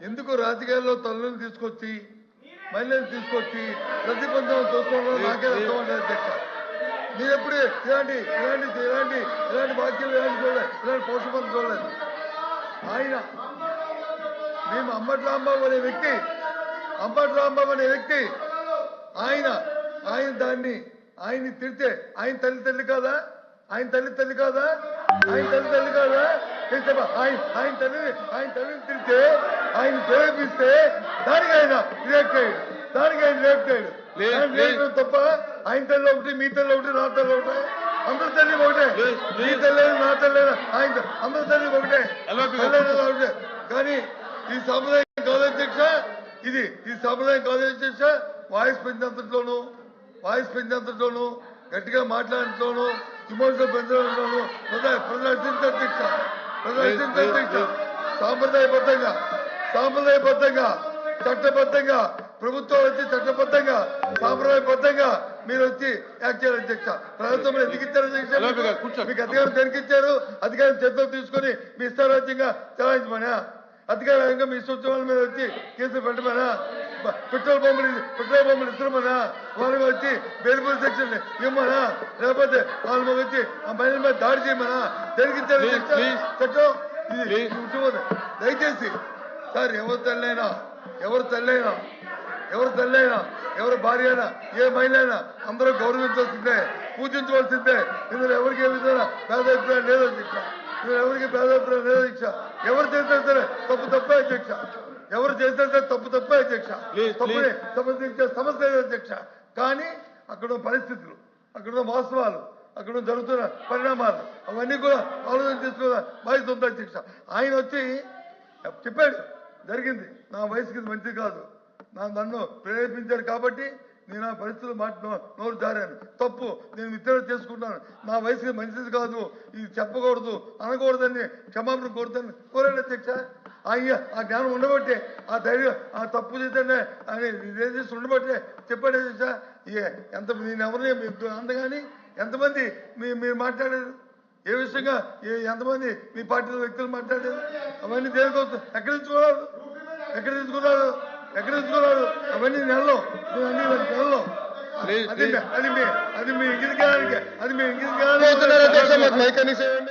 ఎందుకు రాజకీయాల్లో తల్లుని తీసుకొచ్చి మహిళలు తీసుకొచ్చి ప్రతిబంధం చూసుకోవడం నాకే అర్థం లేదు అధ్యక్ష మీరు ఎప్పుడు ఇలాంటి ఇలాంటి ఇలాంటి ఇలాంటి వాక్యాలు ఇలాంటి చూడలేదు ఇలాంటి పౌషపం చూడలేదు ఆయన మేము అంబటి రాంబాబు అనే వ్యక్తి అంబటి రాంబాబు అనే వ్యక్తి ఆయన ఆయన దాన్ని ఆయన్ని తిడితే ఆయన తల్లి తల్లి కాదా? ఆయన తల్లి తల్లి కాదా? ఆయన తల్లి తల్లి కాదా? నేను ఆయన ఆయన తల్లిని ఆయన తల్లిని తిడితే ఆయన ప్రేరేపిస్తే దానికి ఆయన రియాక్ట్ దానికి ఆయన రియాక్ట్ తప్ప ఆయన తల్లి ఒకటి మీ తల్లి ఒకటి నా తల్లి ఒకటే. అందరి తల్లి ఒకటే. మీ లేదు. తల్లి నా తల్లి ఆయన అందరి తల్లి ఒకటే. ఒకటే. కానీ ఈ సాంప్రదాయం కాదు అధ్యక్ష. ఇది ఈ సాంప్రదాయం కాదు అధ్యక్ష. వాయిస్ పెంచేంతట్లోనూ వాయిస్ పెంచేంతట్లోనూ గట్టిగా మాట్లాడటంలోనూ ఇమోషనల్ పెంచడంలోనూ ప్రజ- ప్రదర్శించ అధ్యక్ష ప్రదర్శించ అధ్యక్ష. సాంప్రదాయబద్ధంగా సాంప్రదాయబద్ధంగా చట్టబద్ధంగా ప్రభుత్వం వచ్చి చట్టబద్ధంగా సాంప్రదాయబద్ధంగా మీరు వచ్చి యాక్ట్ చేయాలి అధ్యక్ష ప్రభుత్వం ఎందుకు ఇచ్చారు అధ్యక్ష. మీకు అధికారం దేనికి ఇచ్చారు అధికారం చేతిలో తీసుకొని మీ ఇష్టారాజ్యంగా చలాయించమనా అధికారంగా మీ సూచనల మీద వచ్చి కేసులు పెట్టమనా? పెట్రోల్ పంపులు పెట్రోల్ పంపులు ఇస్తున్నామనా? వాళ్ళకి వచ్చి బెయిల్బుల్ సెక్షన్ ఇవ్వమనా? లేకపోతే వాళ్ళ మీద వచ్చి ఆ మహిళల మీద దాడి చేయమనా? please. చట్టం. ఇది. దయచేసి సార్ ఎవరు తల్లైనా ఎవరు తల్లైనా ఎవరు తల్లైనా ఎవరు భార్య అయినా ఏ మహిళ అయినా అందరూ గౌరవించాల్సిందే పూజించవలసిందే. ఇందులో ఎవరికి ఏ విధంగా భేదాభిప్రాయం లేదు అధ్యక్ష ఎవరికి భేదాభిప్రాయం లేదు అధ్యక్ష ఎవరు చేసినా సరే తప్పు తప్పే అధ్యక్ష ఎవరు చేసినా సరే తప్పు తప్పే అధ్యక్ష తప్పుని సమస్య లేదు అధ్యక్ష కానీ అక్కడ పరిస్థితులు అక్కడ వాస్తవాలు అక్కడ జరుగుతున్న పరిణామాలు అవన్నీ కూడా ఆలోచన చేసుకున్న బాధ్యత ఉంది అధ్యక్ష ఆయన వచ్చి చెప్పాడు. జరిగింది. నా వయసుకి మంచిది కాదు. నా నన్ను ప్రేరేపించారు కాబట్టి నేను ఆ పరిస్థితులు మాట నోరు జారాను. తప్పు నేను విత్తనం చేసుకుంటాను నా వయసుకి మంచిది కాదు. ఇది చెప్పకూడదు అనకూడదని క్షమాపణ కోరుతాను. కోరాడు అధ్యక్ష. అయ్య ఆ జ్ఞానం ఉండబట్టే ఆ ధైర్యం ఆ తప్పు చేతనే అని ఇదేం చేసి ఉండబట్టే చెప్పాడు అధ్యక్ష. ఏ- ఎంత నేను ఎవరిని అందగాని ఎంతమంది మీ మీరు మాట్లాడారు? ఏ విషయంగా ఏ ఎంతమంది మీ పార్టీలో వ్యక్తులు మాట్లాడారు? అవన్నీ దేనికోసం? ఎక్కడ తీసుకున్నారు ఎక్కడ తీసుకున్నారు ఎక్కడ తీసుకున్నారు అవన్నీ నెలలో. నెలలో. అది. మీ- అది మీ ఇంగిలికి అది మీ మైక్ అనేసి